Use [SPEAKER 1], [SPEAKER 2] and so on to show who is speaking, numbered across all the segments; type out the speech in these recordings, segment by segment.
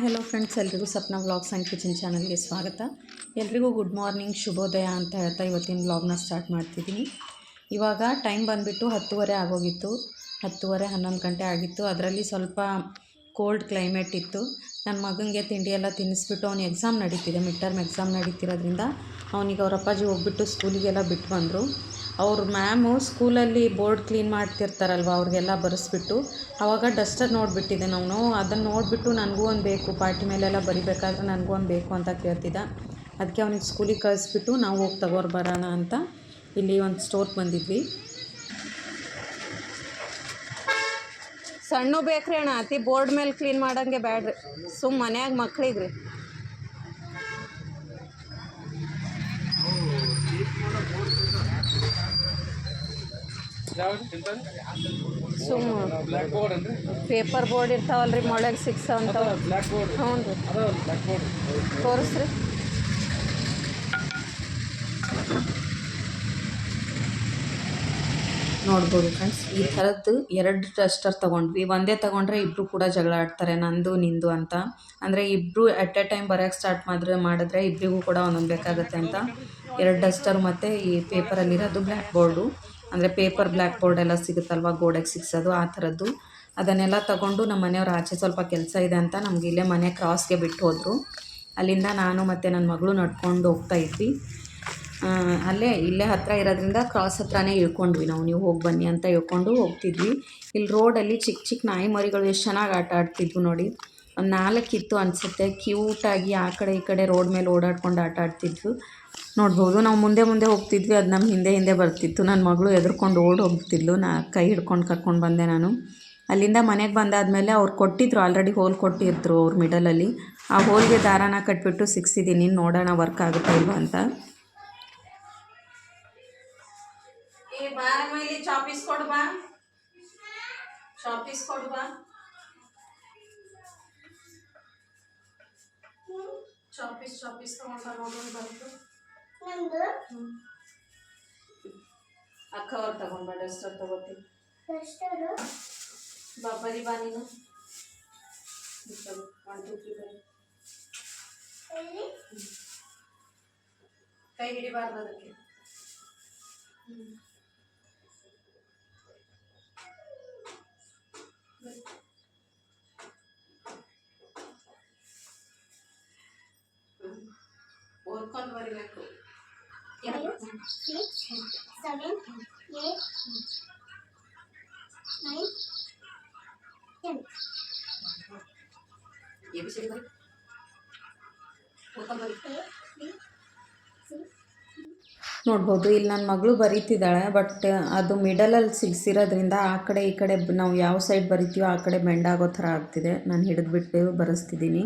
[SPEAKER 1] Hello friends ಎಲ್ರಿಗೂ Sapna vlogs and kitchen ಚಾನಲ್ಗೆ ಸ್ವಾಗತ. ಎಲ್ರಿಗೂ ಗುಡ್ ಮಾರ್ನಿಂಗ್ ಶುಭೋದಯ ಅಂತ ಹೇಳ್ತಾ ಇವತ್ತಿನ ವ್ಲಾಗ್ನ ಸ್ಟಾರ್ಟ್ ಮಾಡ್ತಿದ್ದೀನಿ. ಇವಾಗ ಟೈಮ್ ಬಂದುಬಿಟ್ಟು ಹತ್ತುವರೆ ಆಗೋಗಿತ್ತು. ಹತ್ತುವರೆ ಹನ್ನೊಂದು ಗಂಟೆ ಆಗಿತ್ತು. ಅದರಲ್ಲಿ ಸ್ವಲ್ಪ ಕೋಲ್ಡ್ ಕ್ಲೈಮೇಟ್ ಇತ್ತು. ನನ್ನ ಮಗನಿಗೆ ತಿಂಡಿ ಎಲ್ಲ ತಿನ್ನಿಸ್ಬಿಟ್ಟು ಅವ್ನು ಎಕ್ಸಾಮ್ ನಡೀತಿದೆ ಮಿಡ್ ಟರ್ಮ್ ಎಕ್ಸಾಮ್ ನಡೀತಿರೋದ್ರಿಂದ. ಅವನಿಗೆ ಅವರಪ್ಪಾಜಿ ಹೋಗ್ಬಿಟ್ಟು ಸ್ಕೂಲಿಗೆಲ್ಲ ಬಿಟ್ಟು ಬಂದರು ಅವ್ರ ಮ್ಯಾಮು ಸ್ಕೂಲಲ್ಲಿ ಬೋರ್ಡ್ ಕ್ಲೀನ್ ಮಾಡ್ತಿರ್ತಾರಲ್ವ, ಅವ್ರಿಗೆಲ್ಲ ಬರೆಸ್ಬಿಟ್ಟು. ಅವಾಗ ಡಸ್ಟರ್ ನೋಡಿಬಿಟ್ಟಿದ್ದೆ ನಾನು. ಅದನ್ನು ನೋಡಿಬಿಟ್ಟು ನನಗೂ ಒಂದು ಬೇಕು, ಪಾರ್ಟಿ ಮೇಲೆಲ್ಲ ಬರಿಬೇಕಾದ್ರೆ ನನಗೂ ಒಂದು ಬೇಕು ಅಂತ ಕೇಳ್ತಿದ್ದ. ಅದಕ್ಕೆ ಅವನಿಗೆ ಸ್ಕೂಲಿಗೆ ಕಳಿಸ್ಬಿಟ್ಟು ನಾವು ಹೋಗಿ ತಗೋರ್ ಬರೋಣ ಅಂತ ಇಲ್ಲಿ ಒಂದು ಸ್ಟೋರ್ಗೆ ಬಂದಿದ್ವಿ. ಸಣ್ಣ ಬೇಕ್ರಿ ಅಣ್ಣ, ಅತಿ ಬೋರ್ಡ್ ಮೇಲೆ ಕ್ಲೀನ್ ಮಾಡೋಂಗೆ ಬ್ಯಾಡ್ರಿ. ಸುಮ್ಮ ಮನ್ಯಾಗ ಮಕ್ಳಿಗೆ ರೀ ಸುಮ್ಮ.
[SPEAKER 2] ಬ್ಲ್ಯಾಕ್ ಬೋರ್ಡ್ ಅಂದ್ರೆ?
[SPEAKER 1] ಪೇಪರ್ ಬೋರ್ಡ್ ಇರ್ತಾವಲ್ರಿ ಮೊಳಗೆ ಸಿಕ್ಸ್
[SPEAKER 2] ಅಂತ
[SPEAKER 1] ಹ್ಞೂ ರೀ
[SPEAKER 2] ಅದ ಬ್ಲ್ಯಾಕ್ ಬೋರ್ಡ್
[SPEAKER 1] ತೋರಿಸ್ರಿ. ನೋಡ್ಬೋದು ಫ್ರೆಂಡ್ಸ್ ಈ ಥರದ್ದು ಎರಡು ಡಸ್ಟರ್ ತೊಗೊಂಡ್ವಿ. ಒಂದೇ ತೊಗೊಂಡ್ರೆ ಇಬ್ಬರು ಕೂಡ ಜಗಳ ಆಡ್ತಾರೆ ನಂದು ನಿಂದು ಅಂತ. ಅಂದರೆ ಇಬ್ಬರು ಎಟ್ ಎ ಟೈಮ್ ಬರೆಯೋಕ್ಕೆ ಸ್ಟಾರ್ಟ್ ಮಾಡಿದ್ರೆ ಮಾಡಿದ್ರೆ ಇಬ್ಬರಿಗೂ ಕೂಡ ಒಂದೊಂದು ಬೇಕಾಗುತ್ತೆ ಅಂತ. ಎರಡು ಡಸ್ಟರ್ ಮತ್ತು ಈ ಪೇಪರಲ್ಲಿರೋದು ಬ್ಲ್ಯಾಕ್ ಬೋರ್ಡು ಅಂದರೆ ಪೇಪರ್ ಬ್ಲ್ಯಾಕ್ ಬೋರ್ಡ್ ಎಲ್ಲ ಸಿಗುತ್ತಲ್ವ ಗೋಡೆಗೆ ಸಿಗ್ಸೋದು, ಆ ಥರದ್ದು. ಅದನ್ನೆಲ್ಲ ತಗೊಂಡು ನಮ್ಮ ಮನೆಯವ್ರ ಆಚೆ ಸ್ವಲ್ಪ ಕೆಲಸ ಇದೆ ಅಂತ ನಮ್ಗೆ ಇಲ್ಲೇ ಮನೆ ಕ್ರಾಸ್ಗೆ ಬಿಟ್ಟು ಹೋದರು. ಅಲ್ಲಿಂದ ನಾನು ಮತ್ತು ನನ್ನ ಮಗಳು ನಡ್ಕೊಂಡು ಹೋಗ್ತಾ ಇದ್ವಿ. ಅಲ್ಲೇ, ಇಲ್ಲೇ ಹತ್ತಿರ ಇರೋದ್ರಿಂದ ಕ್ರಾಸ್ ಹತ್ರನೇ ಇಳ್ಕೊಂಡ್ವಿ ನಾವು. ನೀವು ಹೋಗಿ ಬನ್ನಿ ಅಂತ ಇಳ್ಕೊಂಡು ಹೋಗ್ತಿದ್ವಿ. ಇಲ್ಲಿ ರೋಡಲ್ಲಿ ಚಿಕ್ಕ ಚಿಕ್ಕ ನಾಯಿ ಮರಿಗಳು ಎಷ್ಟು ಚೆನ್ನಾಗಿ ಆಟ ಆಡ್ತಿದ್ವು ನೋಡಿ. ಒಂದು ನಾಲ್ಕಿತ್ತು ಅನಿಸುತ್ತೆ. ಕ್ಯೂಟಾಗಿ ಆ ಕಡೆ ಈ ಕಡೆ ರೋಡ್ ಮೇಲೆ ಓಡಾಡ್ಕೊಂಡು ಆಟ ಆಡ್ತಿದ್ವು. ನೋಡ್ಬೋದು. ನಾವು ಮುಂದೆ ಮುಂದೆ ಹೋಗ್ತಿದ್ವಿ. ಅದು ನಮ್ಮ ಹಿಂದೆ ಹಿಂದೆ ಬರ್ತಿತ್ತು. ನನ್ನ ಮಗಳು ಎದುರ್ಕೊಂಡು ಓಡಿ ಹೋಗ್ತಿದ್ಲು. ನಾ ಕೈ ಹಿಡ್ಕೊಂಡು ಕರ್ಕೊಂಡು ಬಂದೆ ನಾನು. ಅಲ್ಲಿಂದ ಮನೆಗೆ ಬಂದಾದಮೇಲೆ ಅವ್ರು ಕೊಟ್ಟಿದ್ರು. ಆಲ್ರೆಡಿ ಹೋಲ್ ಕೊಟ್ಟಿದ್ರು ಅವ್ರ ಮಿಡಲಲ್ಲಿ ಆ ಹೋಲ್ಗೆ ದಾರಾನ ಕಟ್ಬಿಟ್ಟು ಸಿಕ್ಸಿದ್ದೀನಿ ನೋಡೋಣ ವರ್ಕ್ ಆಗುತ್ತಾ ಇಲ್ವಾ ಅಂತ. ಚಾಪೀಸ್ ಚಾಪೀಸ್ ತಗೊಂಡ ಬಂತು ಅಕ್ಕ ಅವ್ರು ತಗೊಂಡ್ ಬಾ ಡಸ್ಟರ್ ತಗೋತೀನಿ. ಬಾ ಬರಿ ಬಾ ನೀನು. ಒನ್ ಟು ತ್ರೀ ಬರಿ ಕೈ ಹಿಡಿಬಾರ್ದು ಅದಕ್ಕೆ. ಓದ್ಕೊಂಡು ಬರಿಬೇಕು. ನೋಡ್ಬೋದು, ಇಲ್ಲಿ ನನ್ನ ಮಗಳು ಬರೀತಿದ್ದಾಳೆ ಬಟ್ ಅದು ಮಿಡಲಲ್ಲಿ ಸಿಗಿಸಿರೋದ್ರಿಂದ ಆ ಕಡೆ ಈ ಕಡೆ ನಾವು ಯಾವ ಸೈಡ್ ಬರಿತೀವೋ ಆ ಕಡೆ ಬೆಂಡ್ ಆಗೋ ಥರ ಆಗ್ತಿದೆ. ನಾನು ಹಿಡಿದ್ಬಿಟ್ಟು ಬರೆಸ್ತಿದ್ದೀನಿ.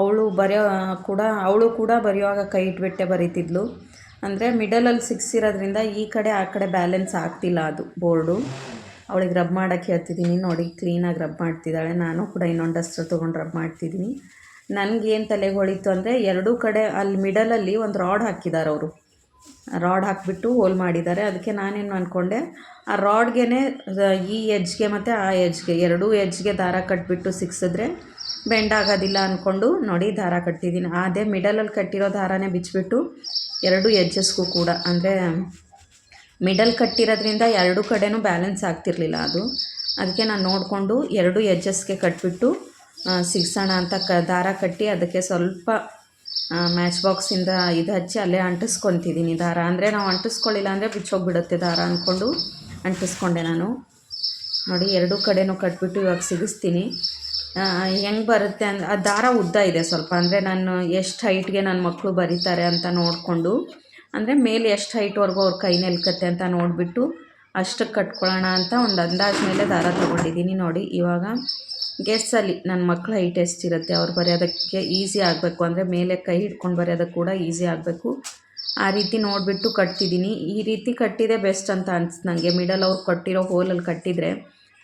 [SPEAKER 1] ಅವಳು ಬರೆಯೋ ಕೂಡ, ಅವಳು ಕೂಡ ಬರೆಯುವಾಗ ಕೈ ಇಟ್ಬಿಟ್ಟೆ ಬರೀತಿದ್ಲು. ಅಂದರೆ ಮಿಡಲಲ್ಲಿ ಇರೋದ್ರಿಂದ ಈ ಕಡೆ, ಆ ಕಡೆ ಬ್ಯಾಲೆನ್ಸ್ ಆಗ್ತಿಲ್ಲ ಅದು ಬೋರ್ಡು. ಅವಳಿಗೆ ರಬ್ ಮಾಡೋಕ್ಕೆ ಹೇಳ್ತಿದ್ದೀನಿ, ನೋಡಿ ಕ್ಲೀನಾಗಿ ರಬ್ ಮಾಡ್ತಿದ್ದಾಳೆ. ನಾನು ಕೂಡ ಇನ್ನೊಂದು ಡಸ್ಟರ್ ತೊಗೊಂಡು ರಬ್ ಮಾಡ್ತಿದ್ದೀನಿ. ನನಗೇನು ತಲೆಗೆ ಹೊಳಿತು ಅಂದರೆ ಎರಡೂ ಕಡೆ ಅಲ್ಲಿ ಮಿಡಲಲ್ಲಿ ಒಂದು ರಾಡ್ ಹಾಕಿದ್ದಾರೆ ಅವರು. ರಾಡ್ ಹಾಕಿಬಿಟ್ಟು ಹೋಲ್ ಮಾಡಿದ್ದಾರೆ. ಅದಕ್ಕೆ ನಾನೇನು ಅಂದ್ಕೊಂಡೆ ಆ ರಾಡ್ಗೆ ಈ ಎಜ್ಗೆ ಮತ್ತು ಆ ಎಜ್ಗೆ, ಎರಡೂ ಎಜ್ಗೆ ದಾರ ಕಟ್ಬಿಟ್ಟು ಸಿಕ್ಸಿದ್ರೆ ಬೆಂಡ್ ಆಗೋದಿಲ್ಲ ಅಂದ್ಕೊಂಡು ನೋಡಿ ದಾರ ಕಟ್ತಿದ್ದೀನಿ. ಅದೇ ಮಿಡಲಲ್ಲಿ ಕಟ್ಟಿರೋ ದಾರನೇ ಬಿಚ್ಚಿಬಿಟ್ಟು ಎರಡು ಎಜ್ಜಸ್ಗೂ ಕೂಡ, ಅಂದರೆ ಮಿಡಲ್ ಕಟ್ಟಿರೋದ್ರಿಂದ ಎರಡು ಕಡೆನೂ ಬ್ಯಾಲೆನ್ಸ್ ಆಗ್ತಿರ್ಲಿಲ್ಲ ಅದು. ಅದಕ್ಕೆ ನಾನು ನೋಡಿಕೊಂಡು ಎರಡು ಎಜ್ಜಸ್ಗೆ ಕಟ್ಬಿಟ್ಟು ಸಿಗ್ಸೋಣ ಅಂತ ಕ, ದಾರ ಕಟ್ಟಿ ಅದಕ್ಕೆ ಸ್ವಲ್ಪ ಮ್ಯಾಚ್ ಬಾಕ್ಸಿಂದ ಇದು ಹಚ್ಚಿ ಅಲ್ಲೇ ಅಂಟಿಸ್ಕೊತಿದ್ದೀನಿ ದಾರ. ಅಂದರೆ ನಾವು ಅಂಟಿಸ್ಕೊಳ್ಳಿಲ್ಲ ಅಂದರೆ ಬಿಚ್ಚೋಗ್ಬಿಡುತ್ತೆ ದಾರ ಅಂದ್ಕೊಂಡು ಅಂಟಿಸ್ಕೊಂಡೆ ನಾನು. ನೋಡಿ, ಎರಡೂ ಕಡೆನೂ ಕಟ್ಬಿಟ್ಟು ಇವಾಗ ಸಿಗಿಸ್ತೀನಿ. ಹೆಂಗೆ ಬರುತ್ತೆ ಅಂದ್ರೆ ಆ, ದಾರ ಉದ್ದ ಇದೆ ಸ್ವಲ್ಪ. ಅಂದರೆ ನಾನು ಎಷ್ಟು ಹೈಟ್ಗೆ ನನ್ನ ಮಕ್ಕಳು ಬರೀತಾರೆ ಅಂತ ನೋಡಿಕೊಂಡು, ಅಂದರೆ ಮೇಲೆ ಎಷ್ಟು ಹೈಟ್ವರೆಗೂ ಅವ್ರ ಕೈ ನಿಲ್ಕತ್ತೆ ಅಂತ ನೋಡಿಬಿಟ್ಟು ಅಷ್ಟಕ್ಕೆ ಕಟ್ಕೊಳ್ಳೋಣ ಅಂತ ಒಂದು ಅಂದಾಜು ಮೇಲೆ ದಾರ ತೊಗೊಂಡಿದ್ದೀನಿ. ನೋಡಿ, ಇವಾಗ ಗೆಸ್ಸಲ್ಲಿ ನನ್ನ ಮಕ್ಕಳ ಹೈಟ್ ಇರುತ್ತೆ, ಅವ್ರು ಬರೆಯೋದಕ್ಕೆ ಈಸಿ ಆಗಬೇಕು. ಅಂದರೆ ಮೇಲೆ ಕೈ ಹಿಡ್ಕೊಂಡು ಬರೆಯೋದಕ್ಕೆ ಕೂಡ ಈಸಿ ಆಗಬೇಕು. ಆ ರೀತಿ ನೋಡಿಬಿಟ್ಟು ಕಟ್ತಿದ್ದೀನಿ ಈ ರೀತಿ ಕಟ್ಟಿದೆ ಬೆಸ್ಟ್ ಅಂತ ಅನ್ಸ್ತು ನನಗೆ ಮಿಡಲ್ ಅವ್ರು ಕಟ್ಟಿರೋ ಹೋಲಲ್ಲಿ ಕಟ್ಟಿದರೆ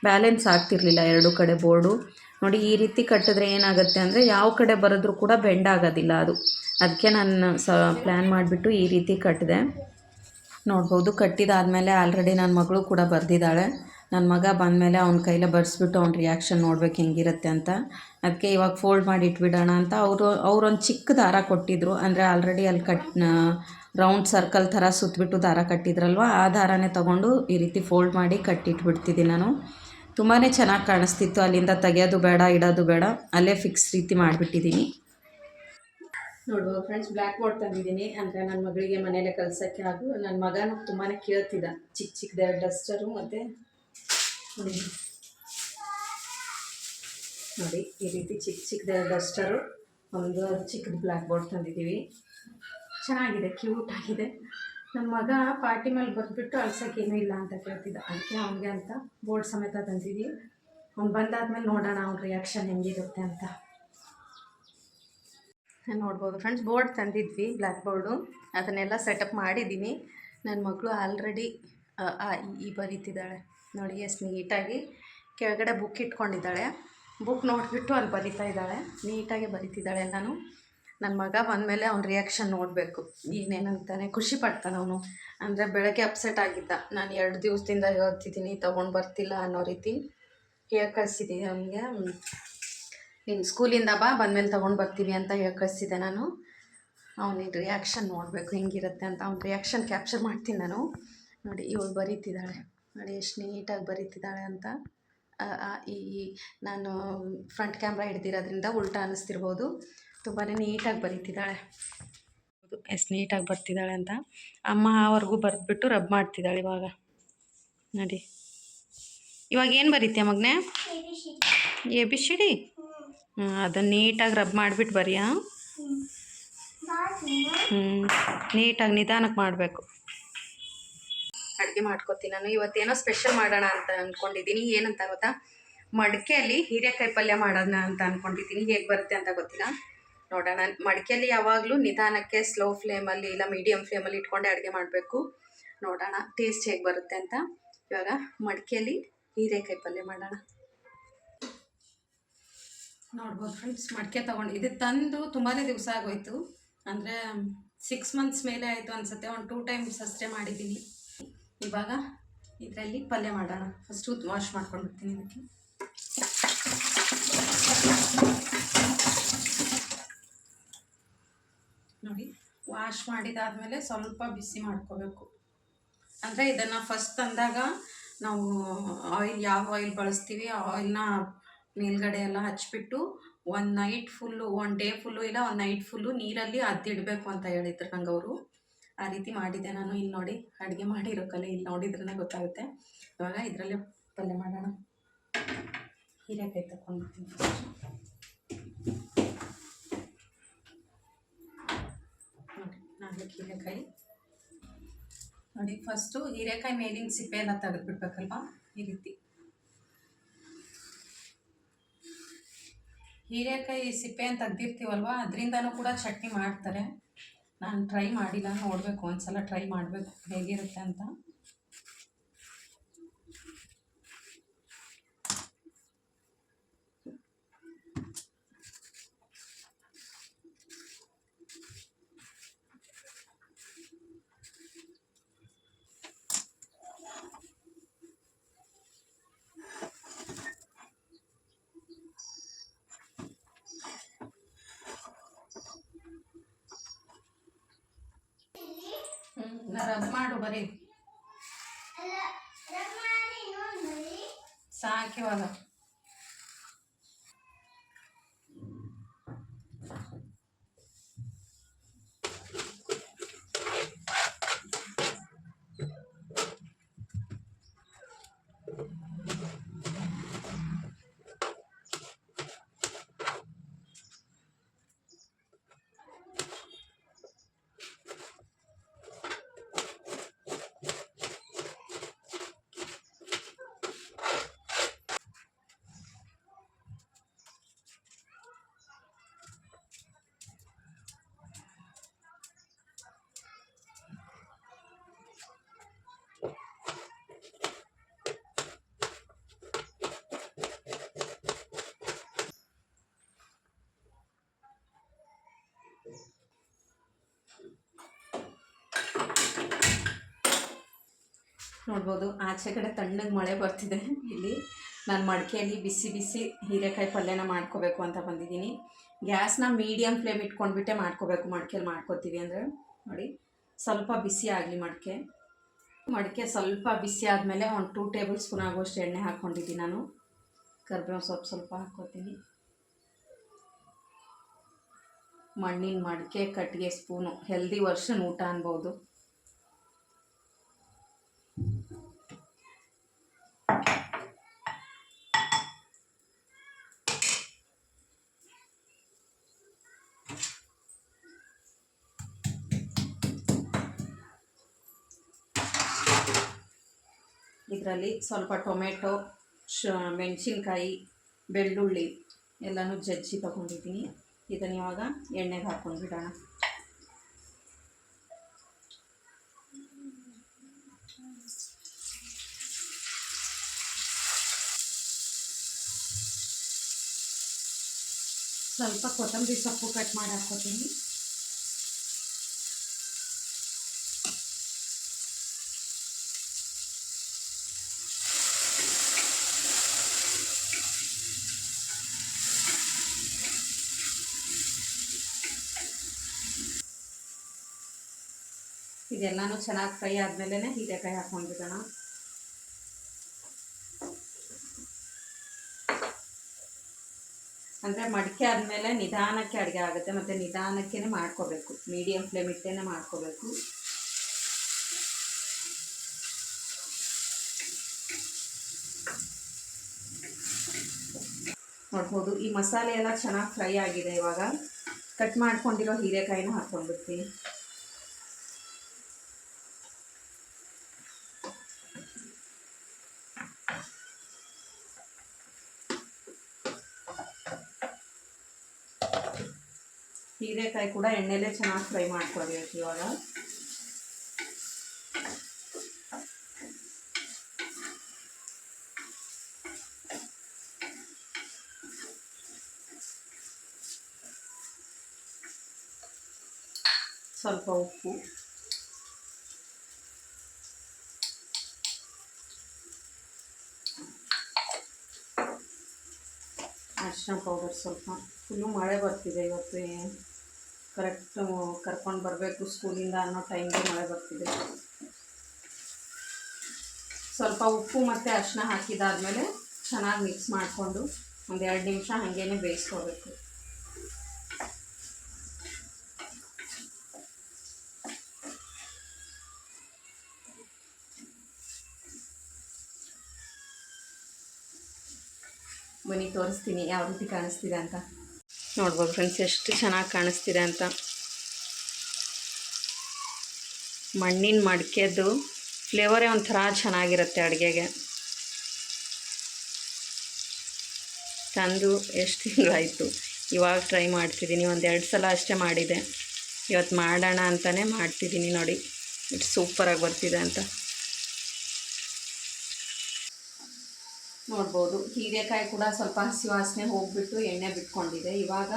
[SPEAKER 1] ಬ್ಯಾಲೆನ್ಸ್ ಆಗ್ತಿರಲಿಲ್ಲ ಎರಡು ಕಡೆ ಬೋರ್ಡು ನೋಡಿ, ಈ ರೀತಿ ಕಟ್ಟಿದ್ರೆ ಏನಾಗುತ್ತೆ ಅಂದರೆ ಯಾವ ಕಡೆ ಬರೆದ್ರೂ ಕೂಡ ಬೆಂಡ್ ಆಗೋದಿಲ್ಲ ಅದು. ಅದಕ್ಕೆ ನಾನು ಸ ಪ್ಲ್ಯಾನ್ ಮಾಡಿಬಿಟ್ಟು ಈ ರೀತಿ ಕಟ್ಟಿದೆ ನೋಡ್ಬೋದು, ಕಟ್ಟಿದಾದಮೇಲೆ ಆಲ್ರೆಡಿ ನನ್ನ ಮಗಳು ಕೂಡ ಬರೆದಿದ್ದಾಳೆ. ನನ್ನ ಮಗ ಬಂದಮೇಲೆ ಅವ್ನ ಕೈಲೇ ಬರೆಸ್ಬಿಟ್ಟು ಅವ್ನ ರಿಯಾಕ್ಷನ್ ನೋಡ್ಬೇಕು ಹೆಂಗಿರುತ್ತೆ ಅಂತ. ಅದಕ್ಕೆ ಇವಾಗ ಫೋಲ್ಡ್ ಮಾಡಿ ಇಟ್ಬಿಡೋಣ ಅಂತ ಅವರು, ಅವರೊಂದು ಚಿಕ್ಕ ದಾರ ಕೊಟ್ಟಿದ್ರು. ಅಂದರೆ ಆಲ್ರೆಡಿ ಅಲ್ಲಿ ಕಟ್ ರೌಂಡ್ ಸರ್ಕಲ್ ಥರ ಸುತ್ತಬಿಟ್ಟು ದಾರ ಕಟ್ಟಿದ್ರಲ್ವ, ಆ ದಾರನೇ ತೊಗೊಂಡು ಈ ರೀತಿ ಫೋಲ್ಡ್ ಮಾಡಿ ಕಟ್ಟಿಟ್ಬಿಡ್ತಿದ್ದೀನಿ ನಾನು. ತುಂಬಾ ಚೆನ್ನಾಗಿ ಕಾಣಿಸ್ತಿತ್ತು. ಅಲ್ಲಿಂದ ತೆಗೆಯೋದು ಬೇಡ, ಇಡೋದು ಬೇಡ. ಅಲ್ಲೇ ಫಿಕ್ಸ್ ರೀತಿ ಮಾಡಿಬಿಟ್ಟಿದ್ದೀನಿ. ನೋಡುವ ಫ್ರೆಂಡ್ಸ್ ಬ್ಲ್ಯಾಕ್ ಬೋರ್ಡ್ ತಂದಿದ್ದೀನಿ. ಅಂದರೆ ನನ್ನ ಮಗಳಿಗೆ ಮನೇಲೆ ಕಳ್ಸೋಕ್ಕೆ ಹಾಗೂ ನನ್ನ ಮಗನೂ ತುಂಬಾ ಕೇಳ್ತಿದ್ದ. ಚಿಕ್ಕ ಚಿಕ್ಕದ ಡಸ್ಟರು ಮತ್ತು ನೋಡಿ. ಈ ರೀತಿ ಚಿಕ್ಕ ಚಿಕ್ಕದ ಡಸ್ಟರು, ಒಂದು ಚಿಕ್ಕದು ಬ್ಲ್ಯಾಕ್ ಬೋರ್ಡ್ ತಂದಿದ್ದೀವಿ. ಚೆನ್ನಾಗಿದೆ, ಕ್ಯೂಟ್ ಆಗಿದೆ. ನಮ್ಮ ಮಗ ಪಾರ್ಟಿ ಮೇಲೆ ಬಂದುಬಿಟ್ಟು ಅಳ್ಸೋಕ್ಕೇನೂ ಇಲ್ಲ ಅಂತ ಕೇಳ್ತಿದ್ದ. ಅದಕ್ಕೆ ಅವನಿಗೆ ಅಂತ ಬೋರ್ಡ್ ಸಮೇತ ತಂದಿದ್ದೀವಿ. ಅವ್ನು ಬಂದಾದ್ಮೇಲೆ ನೋಡೋಣ ಅವ್ನ ರಿಯಾಕ್ಷನ್ ಹೆಂಗಿರುತ್ತೆ ಅಂತ. ನೋಡ್ಬೋದು. ಫ್ರೆಂಡ್ಸ್ ಬೋರ್ಡ್ ತಂದಿದ್ವಿ ಬ್ಲ್ಯಾಕ್ ಬೋರ್ಡು. ಅದನ್ನೆಲ್ಲ ಸೆಟಪ್ ಮಾಡಿದ್ದೀನಿ. ನನ್ನ ಮಗಳು ಆಲ್ರೆಡಿ ಈ ಬರೀತಿದ್ದಾಳೆ. ನೋಡಿ, ಎಷ್ಟು ನೀಟಾಗಿ ಕೆಳಗಡೆ ಬುಕ್ ಇಟ್ಕೊಂಡಿದ್ದಾಳೆ. ಬುಕ್ ನೋಡಿಬಿಟ್ಟು ಅಲ್ಲಿ ಬರಿತಾ ಇದ್ದಾಳೆ. ನೀಟಾಗಿ ಬರಿತಿದ್ದಾಳೆ ಎಲ್ಲನೂ. ನನ್ನ ಮಗ ಬಂದಮೇಲೆ ಅವ್ನ ರಿಯಾಕ್ಷನ್ ನೋಡಬೇಕು. ಏನೇನಂತಾನೆ ಖುಷಿ ಪಡ್ತಾನೆ ಅವನು. ಅಂದರೆ ಬೆಳಗ್ಗೆ ಅಪ್ಸೆಟ್ ಆಗಿದ್ದ. ನಾನು ಎರಡು ದಿವಸದಿಂದ ಹೇಳ್ತಿದ್ದೀನಿ, ತೊಗೊಂಡು ಬರ್ತಿಲ್ಲ ಅನ್ನೋ ರೀತಿ ಹೇಳಿ ಕಳಿಸಿದ್ದೀನಿ ಅವನಿಗೆ. ನೀನು ಸ್ಕೂಲಿಂದ ಬಾ, ಬಂದಮೇಲೆ ತೊಗೊಂಡು ಬರ್ತೀವಿ ಅಂತ ಹೇಳಿ ಕಳಿಸಿದ್ದೆ ನಾನು. ಅವನಿಗೆ ರಿಯಾಕ್ಷನ್ ನೋಡಬೇಕು, ಹೆಂಗಿರುತ್ತೆ ಅಂತ. ಅವ್ನ ರಿಯಾಕ್ಷನ್ ಕ್ಯಾಪ್ಚರ್ ಮಾಡ್ತೀನಿ ನಾನು. ನೋಡಿ, ಇವಳು ಬರೀತಿದ್ದಾಳೆ. ನೋಡಿ ಎಷ್ಟು ನೀಟಾಗಿ ಬರೀತಿದ್ದಾಳೆ ಅಂತ. ಈ ನಾನು ಫ್ರಂಟ್ ಕ್ಯಾಮ್ರಾ ಹಿಡ್ದಿರೋದ್ರಿಂದ ಉಲ್ಟಾ ಅನ್ನಿಸ್ತಿರ್ಬೋದು. ತುಂಬಾ ನೀಟಾಗಿ ಬರೀತಿದ್ದಾಳೆ. ಎಷ್ಟು ನೀಟಾಗಿ ಬರ್ತಿದ್ದಾಳೆ ಅಂತ. ಅಮ್ಮ ಆವರೆಗೂ ಬರೆದ್ಬಿಟ್ಟು ರಬ್ ಮಾಡ್ತಿದ್ದಾಳೆ ಇವಾಗ. ನೋಡಿ. ಇವಾಗ ಏನು ಬರೀತೀಯ ಮಗನೇ? A B C D? ಹ್ಞೂ ಅದನ್ನು ನೀಟಾಗಿ ರಬ್ ಮಾಡಿಬಿಟ್ಟು ಬರೀ ಹ್ಞೂ ನೀಟಾಗಿ ನಿಧಾನಕ್ಕೆ ಮಾಡಬೇಕು. ಅಡುಗೆ ಮಾಡ್ಕೊತೀನಿ ನಾನು. ಇವತ್ತೇನೋ ಸ್ಪೆಷಲ್ ಮಾಡೋಣ ಅಂತ ಅಂದ್ಕೊಂಡಿದ್ದೀನಿ ಏನಂತ ಗೊತ್ತಾ? ಮಡಿಕೆಯಲ್ಲಿ ಹೀರೆಕಾಯಿ ಪಲ್ಯ ಮಾಡೋಣ ಅಂತ ಅಂದ್ಕೊಂಡಿದ್ದೀನಿ ಹೇಗೆ ಬರುತ್ತೆ ಅಂತ ಗೊತ್ತಿಲ್ಲ. ನೋಡೋಣ. ಮಡಿಕೆಯಲ್ಲಿ ಯಾವಾಗಲೂ ನಿಧಾನಕ್ಕೆ ಸ್ಲೋ ಫ್ಲೇಮಲ್ಲಿ ಇಲ್ಲ ಮೀಡಿಯಮ್ ಫ್ಲೇಮಲ್ಲಿ ಇಟ್ಕೊಂಡೆ ಅಡುಗೆ ಮಾಡಬೇಕು. ನೋಡೋಣ. ಟೇಸ್ಟ್ ಹೇಗೆ ಬರುತ್ತೆ ಅಂತ. ಇವಾಗ ಮಡಿಕೆಯಲ್ಲಿ ಹೀರೆಕಾಯಿ ಪಲ್ಯ ಮಾಡೋಣ. ನೋಡ್ಬೋದು ಫ್ರೆಂಡ್ಸ್ ಮಡಿಕೆ ತೊಗೊಂಡು ಇದು ತಂದು ತುಂಬಾ ದಿವಸ ಆಗೋಯ್ತು. ಅಂದರೆ ಸಿಕ್ಸ್ ಮಂತ್ಸ್ ಮೇಲೆ ಆಯಿತು ಅನಿಸುತ್ತೆ. ಒಂದು ಟೂ ಟೈಮ್ಸ್ ಅಷ್ಟೇ ಮಾಡಿದ್ದೀನಿ. ಇವಾಗ ಇದರಲ್ಲಿ ಪಲ್ಯ ಮಾಡೋಣ. ಫಸ್ಟು ವಾಶ್ ಮಾಡ್ಕೊಂಡ್ಬಿಡ್ತೀನಿ ಇದಕ್ಕೆ. ನೋಡಿ ವಾಶ್ ಮಾಡಿದಾದಮೇಲೆ ಸ್ವಲ್ಪ ಬಿಸಿ ಮಾಡ್ಕೋಬೇಕು. ಅಂದರೆ ಇದನ್ನು ಫಸ್ಟ್ ತಂದಾಗ ನಾವು ಆಯಿಲ್ ಯಾವ ಆಯಿಲ್ ಬಳಸ್ತೀವಿ, ಆ ಆಯಿಲ್ನ ಮೇಲ್ಗಡೆ ಎಲ್ಲ ಹಚ್ಬಿಟ್ಟು ಒಂದು night full one day full ಇಲ್ಲ ಒಂದು ನೈಟ್ ಫುಲ್ಲು ನೀರಲ್ಲಿ ಅದ್ದಿಡಬೇಕು ಅಂತ ಹೇಳಿದ್ರು ನಂಗೆ ಅವರು ಆ ರೀತಿ ಮಾಡಿದ್ದೆ ನಾನು. ಇಲ್ಲಿ ನೋಡಿ, ಅಡುಗೆ ಮಾಡಿರೋ ಕಲೆ ಇಲ್ಲಿ ನೋಡಿದ್ರೇ ಗೊತ್ತಾಗುತ್ತೆ. ಇವಾಗ ಇದರಲ್ಲೇ ಪಲ್ಯ ಮಾಡೋಣ. ಹೀರೆಕಾಯಿ ತಗೊಂಡ್ಬಿಡ್ತೀನಿ ನೋಡಿ ಹೀರೆಕಾಯಿ. ನೋಡಿ ಫಸ್ಟು ಹೀರೆಕಾಯಿ ಮೇಲಿನ ಸಿಪ್ಪೆ ಎಲ್ಲ ತೆಗೆದ್ಬಿಡ್ಬೇಕಲ್ವಾ? ಈ ರೀತಿ. ಹೀರೆಕಾಯಿ ಸಿಪ್ಪೆ ಅಂತ ತೆಗ್ದಿರ್ತೀವಲ್ವ? ಅದರಿಂದನೂ ಕೂಡ ಚಟ್ನಿ ಮಾಡ್ತಾರೆ. ನಾನು ಟ್ರೈ ಮಾಡಿಲ್ಲ ನೋಡಬೇಕು ಒಂದ್ಸಲ ಟ್ರೈ ಮಾಡಬೇಕು ಹೇಗಿರುತ್ತೆ ಅಂತ. ರಬ್ ಮಾಡು ಬರೀ. ಸಾಕಿವಾಗ ನೋಡ್ಬೋದು. ಆಚೆ ಕಡೆ ತಣ್ಣಗೆ ಮಳೆ ಬರ್ತಿದೆ ಇಲ್ಲಿ. ನಾನು ಮಡಿಕೆಯಲ್ಲಿ ಬಿಸಿ ಬಿಸಿ ಹೀರೆಕಾಯಿ ಪಲ್ಯನ ಮಾಡ್ಕೋಬೇಕು ಅಂತ ಬಂದಿದ್ದೀನಿ. ಗ್ಯಾಸ್ನ ಮೀಡಿಯಮ್ ಫ್ಲೇಮ್ ಇಟ್ಕೊಂಡ್ಬಿಟ್ಟೆ ಮಾಡ್ಕೋಬೇಕು ಮಡಿಕೆಯಲ್ಲಿ ಮಾಡ್ಕೋತೀವಿ ಅಂದರೆ. ನೋಡಿ, ಸ್ವಲ್ಪ ಬಿಸಿ ಆಗಲಿ ಮಡಿಕೆ. ಮಡಿಕೆ ಸ್ವಲ್ಪ ಬಿಸಿ ಆದಮೇಲೆ ಒಂದು ಟೂ ಟೇಬಲ್ ಸ್ಪೂನ್ ಆಗುವಷ್ಟು ಎಣ್ಣೆ ಹಾಕ್ಕೊಂಡಿದ್ದೀನಿ ನಾನು. ಕರ್ಬೇವು ಸೊಪ್ಪು ಸ್ವಲ್ಪ ಹಾಕ್ಕೋತೀನಿ. ಮಣ್ಣಿನ ಮಡಿಕೆ ಕಟ್ಟಿಗೆ ಸ್ಪೂನು ಹೆಲ್ದಿ ವರ್ಷನ್ ಊಟ ಅನ್ಬೋದು. ಇದರಲ್ಲಿ ಸ್ವಲ್ಪ ಟೊಮೆಟೊ, ಶ, ಮೆಣಸಿನ್ಕಾಯಿ, ಬೆಳ್ಳುಳ್ಳಿ ಎಲ್ಲನೂ ಜಜ್ಜಿ ತಗೊಂಡಿದ್ದೀನಿ. ಇದನ್ನು ಇವಾಗ ಎಣ್ಣೆಗೆ ಹಾಕ್ಕೊಂಡು ಸ್ವಲ್ಪ ಕೊತ್ತಂಬರಿ ಸೊಪ್ಪು ಕಟ್ ಮಾಡಿ ಹಾಕ್ಕೊತೀನಿ. ಇದೆಲ್ಲನೂ ಚೆನ್ನಾಗಿ ಫ್ರೈ ಆದಮೇಲೆ ಹೀರೆಕಾಯಿ ಹಾಕ್ಕೊಂಡ್ಬಿಡೋಣ. ಅಂದರೆ ಮಡಿಕೆ ಆದಮೇಲೆ ನಿಧಾನಕ್ಕೆ ಅಡುಗೆ ಆಗುತ್ತೆ, ಮತ್ತು ನಿಧಾನಕ್ಕೇ ಮಾಡ್ಕೋಬೇಕು. ಮೀಡಿಯಮ್ ಫ್ಲೇಮ್ ಇಟ್ಟೇ ಮಾಡ್ಕೋಬೇಕು. ನೋಡ್ಬೋದು, ಈ ಮಸಾಲೆ ಎಲ್ಲ ಚೆನ್ನಾಗಿ ಫ್ರೈ ಆಗಿದೆ ಇವಾಗ. ಕಟ್ ಮಾಡ್ಕೊಂಡಿರೋ ಹೀರೆಕಾಯಿನ ಹಾಕ್ಕೊಂಡ್ಬಿಡ್ತೀನಿ. ಹೀರೆಕಾಯಿ ಕೂಡ ಎಣ್ಣೆಲೇ ಚೆನ್ನಾಗಿ ಫ್ರೈ ಮಾಡ್ಕೊಳ್ಬೇಕು ಇವಾಗ. ಸ್ವಲ್ಪ ಉಪ್ಪು. ಅರಿಶಿನ ಪೌಡರ್ ಸ್ವಲ್ಪ. ಫುಲ್ಲು ಮಳೆ ಬರ್ತಿದೆ ಇವತ್ತು ಕರೆಕ್ಟು ಕರ್ಕೊಂಡು ಬರಬೇಕು ಸ್ಕೂಲಿಂದ ಅನ್ನೋ ಟೈಮ್ಗೆ ಮಳೆ ಬರ್ತಿದೆ. ಸ್ವಲ್ಪ ಉಪ್ಪು ಮತ್ತು ಅರಿಶಿನ ಹಾಕಿದಾದಮೇಲೆ ಚೆನ್ನಾಗಿ ಮಿಕ್ಸ್ ಮಾಡಿಕೊಂಡು ಒಂದು ಎರಡು ನಿಮಿಷ ಹಾಗೇನೆ ಬೇಯಿಸ್ಕೋಬೇಕು. ಬನ್ನಿ, ತೋರಿಸ್ತೀನಿ ಯಾವ ರೀತಿ ಕಾಣಿಸ್ತಿದೆ ಅಂತ. ನೋಡ್ಬೋದು ಫ್ರೆಂಡ್ಸ್ ಎಷ್ಟು ಚೆನ್ನಾಗಿ ಕಾಣಿಸ್ತಿದೆ ಅಂತ. ಮಣ್ಣಿನ ಮಡಿಕೆದು ಫ್ಲೇವರೇ ಒಂಥರ ಚೆನ್ನಾಗಿರುತ್ತೆ ಅಡುಗೆಗೆ. ತಂದು ಎಷ್ಟು ತಿಂಗಳಾಯಿತು? ಇವಾಗ ಟ್ರೈ ಮಾಡ್ತಿದ್ದೀನಿ ಒಂದು ಎರಡು ಸಲ ಅಷ್ಟೇ ಮಾಡಿದೆ. ಇವತ್ತು ಮಾಡೋಣ ಅಂತಲೇ ಮಾಡ್ತಿದ್ದೀನಿ ನೋಡಿ. ಇಷ್ಟು ಸೂಪರಾಗಿ ಬರ್ತಿದೆ ಅಂತ. ನೋಡ್ಬೋದು. ಹೀರೆಕಾಯಿ ಕೂಡ ಸ್ವಲ್ಪ ಹಸಿ ವಾಸನೆ ಹೋಗ್ಬಿಟ್ಟು ಎಣ್ಣೆ ಬಿಟ್ಕೊಂಡಿದೆ. ಇವಾಗ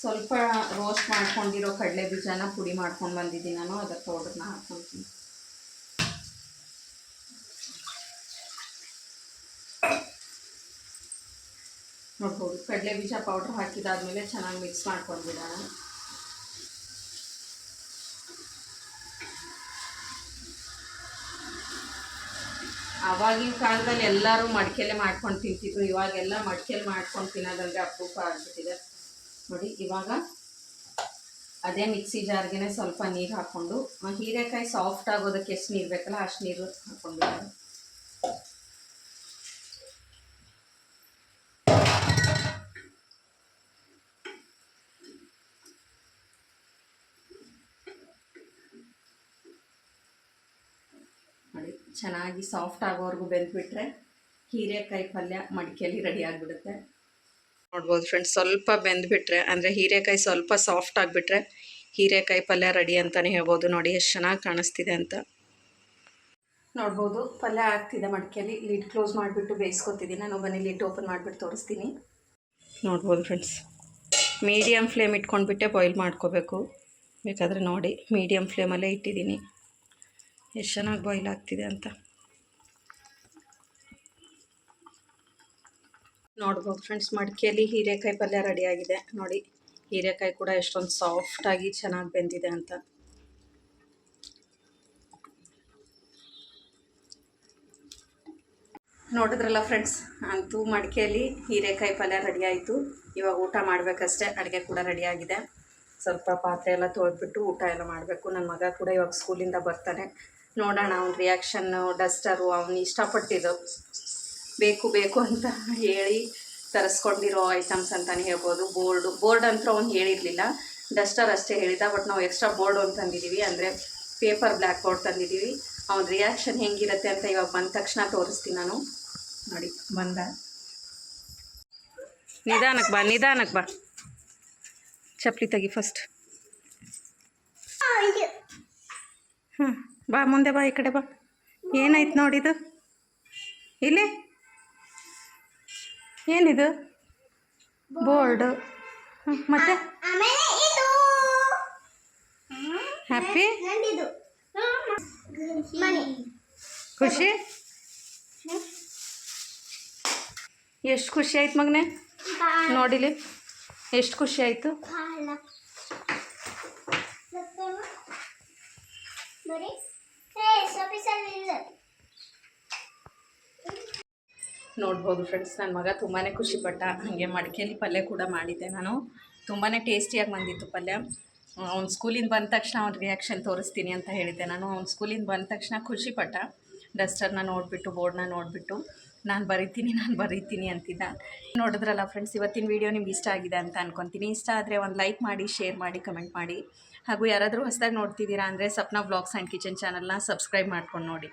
[SPEAKER 1] ಸ್ವಲ್ಪ ರೋಸ್ಟ್ ಮಾಡ್ಕೊಂಡಿರೋ ಕಡಲೆ ಬೀಜನ ಪುಡಿ ಮಾಡ್ಕೊಂಡು ಬಂದಿದ್ದೀನಿ ನಾನು. ಅದರ ಪೌಡ್ರನ್ನ ಹಾಕ್ಕೊಳ್ತೀನಿ ನೋಡ್ಬೋದು. ಕಡಲೆ ಬೀಜ ಪೌಡ್ರ್ ಹಾಕಿದಾದ್ಮೇಲೆ ಚೆನ್ನಾಗಿ ಮಿಕ್ಸ್ ಮಾಡ್ಕೊಂಡ್ಬಿಡೋಣ ಆವಾಗಿನ ಕಾಲದಲ್ಲಿ ಎಲ್ಲರೂ ಮಡಿಕೆಲೆ ಮಾಡ್ಕೊಂಡು ತಿಂತಿದ್ರು, ಇವಾಗೆಲ್ಲ ಮಡಿಕೆಲೆ ಮಾಡ್ಕೊಂಡು ತಿನ್ನೋದಂದ್ರೆ ಅಪರೂಪ ಆಗ್ಬಿಟ್ಟಿದೆ. ನೋಡಿ, ಇವಾಗ ಅದೇ ಮಿಕ್ಸಿ ಜಾರ್ಗೆ ಸ್ವಲ್ಪ ನೀರು ಹಾಕ್ಕೊಂಡು ಹೀರೆಕಾಯಿ ಸಾಫ್ಟ್ ಆಗೋದಕ್ಕೆ ಎಷ್ಟು ನೀರು ಬೇಕಲ್ಲ ಅಷ್ಟು ನೀರು ಹಾಕ್ಕೊಂಡು ನೋಡಿ ಚೆನ್ನಾಗಿ ಸಾಫ್ಟ್ ಆಗೋವರೆಗೂ ಬೆಂದ್ಬಿಟ್ರೆ ಹೀರೆಕಾಯಿ ಪಲ್ಯ ಮಡಿಕೆಯಲ್ಲಿ ರೆಡಿ ಆಗಿಬಿಡುತ್ತೆ. ನೋಡ್ಬೋದು ಫ್ರೆಂಡ್ಸ್ ಸ್ವಲ್ಪ ಬೆಂದ್ಬಿಟ್ರೆ ಅಂದರೆ ಹೀರೆಕಾಯಿ ಸ್ವಲ್ಪ ಸಾಫ್ಟ್ ಆಗಿಬಿಟ್ರೆ ಹೀರೆಕಾಯಿ ಪಲ್ಯ ರೆಡಿ ಅಂತಲೇ ಹೇಳ್ಬೋದು. ನೋಡಿ ಎಷ್ಟು ಚೆನ್ನಾಗಿ ಕಾಣಿಸ್ತಿದೆ ಅಂತ. ನೋಡ್ಬೋದು ಪಲ್ಯ ಆಗ್ತಿದೆ ಮಡಿಕೆಯಲ್ಲಿ. ಲಿಡ್ ಕ್ಲೋಸ್ ಮಾಡಿಬಿಟ್ಟು ಬೇಯಿಸ್ಕೊತಿದ್ದೀನಿ ನಾನು ಬನ್ನಿ ಲಿಡ್ ಓಪನ್ ಮಾಡಿಬಿಟ್ಟು ತೋರಿಸ್ತೀನಿ. ನೋಡ್ಬೋದು ಫ್ರೆಂಡ್ಸ್ ಮೀಡಿಯಮ್ ಫ್ಲೇಮ್ ಇಟ್ಕೊಂಡ್ಬಿಟ್ಟೆ ಬಾಯ್ಲ್ ಮಾಡ್ಕೋಬೇಕು. ಬೇಕಾದರೆ ನೋಡಿ ಮೀಡಿಯಮ್ ಫ್ಲೇಮಲ್ಲೇ ಇಟ್ಟಿದ್ದೀನಿ ಎಷ್ಟು ಚೆನ್ನಾಗಿ ಬಾಯ್ಲ್ ಆಗ್ತಿದೆ ಅಂತ. ನೋಡ್ಬೋದು ಫ್ರೆಂಡ್ಸ್ ಮಡಿಕೆಯಲ್ಲಿ ಹೀರೆಕಾಯಿ ಪಲ್ಯ ರೆಡಿಯಾಗಿದೆ ನೋಡಿ, ಹೀರೆಕಾಯಿ ಕೂಡ ಎಷ್ಟೊಂದು ಸಾಫ್ಟಾಗಿ ಚೆನ್ನಾಗಿ ಬೆಂದಿದೆ ಅಂತ. ನೋಡಿದ್ರಲ್ಲ ಫ್ರೆಂಡ್ಸ್, ಅಂತೂ ಮಡಿಕೆಯಲ್ಲಿ ಹೀರೆಕಾಯಿ ಪಲ್ಯ ರೆಡಿ ಆಯಿತು. ಇವಾಗ ಊಟ ಮಾಡಬೇಕಷ್ಟೇ, ಅಡುಗೆ ಕೂಡ ರೆಡಿಯಾಗಿದೆ ಸ್ವಲ್ಪ ಪಾತ್ರೆ ಎಲ್ಲ ತೊಳೆದ್ಬಿಟ್ಟು ಊಟ ಎಲ್ಲ ಮಾಡಬೇಕು. ನನ್ನ ಮಗ ಕೂಡ ಇವಾಗ ಸ್ಕೂಲಿಂದ ಬರ್ತಾನೆ. ನೋಡೋಣ ಅವ್ನ ರಿಯಾಕ್ಷನ್ನು ಡಸ್ಟರು ಅವ್ನು ಇಷ್ಟಪಟ್ಟಿದ್ದು. ಬೇಕು ಬೇಕು ಅಂತ ಹೇಳಿ ತರಿಸ್ಕೊಂಡಿರೋ ಐಟಮ್ಸ್ ಅಂತಲೇ ಹೇಳ್ಬೋದು. ಬೋರ್ಡು ಬೋರ್ಡ್ ಅಂತೂ ಅವ್ನು ಹೇಳಿರಲಿಲ್ಲ. ಡಸ್ಟರ್ ಅಷ್ಟೇ ಹೇಳಿದ ಬಟ್ ನಾವು ಎಕ್ಸ್ಟ್ರಾ ಬೋರ್ಡ್ ಅಂತ ತಂದಿದ್ದೀವಿ ಅಂದರೆ ಪೇಪರ್ ಬ್ಲ್ಯಾಕ್ ಬೋರ್ಡ್ ತಂದಿದ್ದೀವಿ ಅವ್ನ ರಿಯಾಕ್ಷನ್ ಹೆಂಗಿರುತ್ತೆ ಅಂತ ಇವಾಗ ಬಂದ ತಕ್ಷಣ ತೋರಿಸ್ತೀನಿ ನಾನು. ನೋಡಿ ಬಂದ. ನಿಧಾನಕ್ಕೆ ಬಾ ನಿಧಾನಕ್ಕೆ ಬಾ. ಚಪ್ಪಲಿ ತೆಗಿ ಫಸ್ಟ್ ಹ್ಞೂ ಬಾ, ಮುಂದೆ ಬಾ, ಈ ಕಡೆ ಬಾ. ಏನಾಯ್ತು ನೋಡಿದು ಇಲ್ಲಿ? ಏನಿದು? ಬೋರ್ಡು ಮತ್ತೆ? ಹ್ಯಾಪಿ ಖುಷಿ? ಎಷ್ಟು ಖುಷಿ ಆಯ್ತು ಮಗನೆ? ನೋಡಿಲಿ. ಎಷ್ಟು ಖುಷಿ ಆಯಿತು?
[SPEAKER 3] ಬರೀ
[SPEAKER 1] ನೋಡ್ಬೋದು ಫ್ರೆಂಡ್ಸ್ ನನ್ನ ಮಗ ತುಂಬಾ ಖುಷಿಪಟ್ಟ ಹಾಗೆ ಮಡಿಕೇಲಿ ಪಲ್ಯ ಕೂಡ ಮಾಡಿದ್ದೆ ನಾನು. ತುಂಬಾ ಟೇಸ್ಟಿಯಾಗಿ ಬಂದಿತ್ತು ಪಲ್ಯ. ಅವ್ನು ಸ್ಕೂಲಿಂದ ಬಂದ ತಕ್ಷಣ ಅವ್ನ ರಿಯಾಕ್ಷನ್ ತೋರಿಸ್ತೀನಿ ಅಂತ ಹೇಳಿದ್ದೆ ನಾನು. ಅವ್ನು ಸ್ಕೂಲಿಂದ ಬಂದ ತಕ್ಷಣ ಖುಷಿಪಟ್ಟ. ಡಸ್ಟರ್ನ ನೋಡಿಬಿಟ್ಟು ಬೋರ್ಡ್ನ ನೋಡಿಬಿಟ್ಟು, ನಾನು ಬರೀತೀನಿ ನಾನು ಬರೀತೀನಿ ಅಂತಿದ್ದ. ನೋಡಿದ್ರಲ್ಲ ಫ್ರೆಂಡ್ಸ್ ಇವತ್ತಿನ ವೀಡಿಯೋ ನಿಮ್ಗೆ ಇಷ್ಟ ಆಗಿದೆ ಅಂತ ಅನ್ಕೊತೀನಿ. ಇಷ್ಟ ಆದರೆ ಒಂದು ಲೈಕ್ ಮಾಡಿ ಶೇರ್ ಮಾಡಿ ಕಮೆಂಟ್ ಮಾಡಿ. ಹಾಗೂ ಯಾರಾದರೂ ಹೊಸದಾಗಿ ನೋಡ್ತಿದ್ದೀರಾ ಅಂದರೆ ಸಪ್ನಾ ಬ್ಲಾಗ್ಸ್ ಆ್ಯಂಡ್ ಕಿಚನ್ ಚಾನಲ್ನ ಸಬ್ಸ್ಕ್ರೈಬ್ ಮಾಡ್ಕೊಂಡು ನೋಡಿ.